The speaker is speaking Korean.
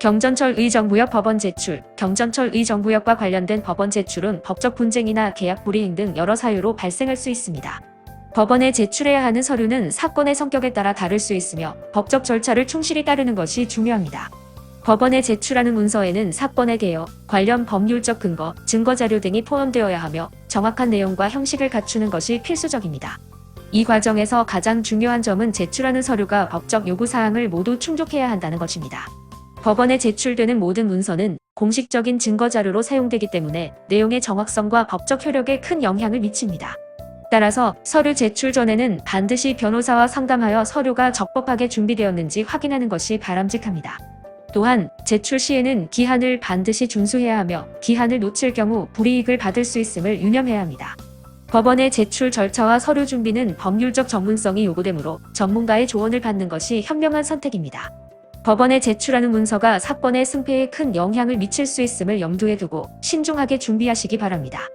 경전철 의정부역 법원 제출, 경전철 의정부역과 관련된 법원 제출은 법적 분쟁이나 계약 불이행 등 여러 사유로 발생할 수 있습니다. 법원에 제출해야 하는 서류는 사건의 성격에 따라 다를 수 있으며 법적 절차를 충실히 따르는 것이 중요합니다. 법원에 제출하는 문서에는 사건의 개요, 관련 법률적 근거, 증거 자료 등이 포함되어야 하며 정확한 내용과 형식을 갖추는 것이 필수적입니다. 이 과정에서 가장 중요한 점은 제출하는 서류가 법적 요구 사항을 모두 충족해야 한다는 것입니다. 법원에 제출되는 모든 문서는 공식적인 증거 자료로 사용되기 때문에 내용의 정확성과 법적 효력에 큰 영향을 미칩니다. 따라서 서류 제출 전에는 반드시 변호사와 상담하여 서류가 적법하게 준비되었는지 확인하는 것이 바람직합니다. 또한 제출 시에는 기한을 반드시 준수해야 하며 기한을 놓칠 경우 불이익을 받을 수 있음을 유념해야 합니다. 법원의 제출 절차와 서류 준비는 법률적 전문성이 요구되므로 전문가의 조언을 받는 것이 현명한 선택입니다. 법원에 제출하는 문서가 사건의 승패에 큰 영향을 미칠 수 있음을 염두에 두고 신중하게 준비하시기 바랍니다.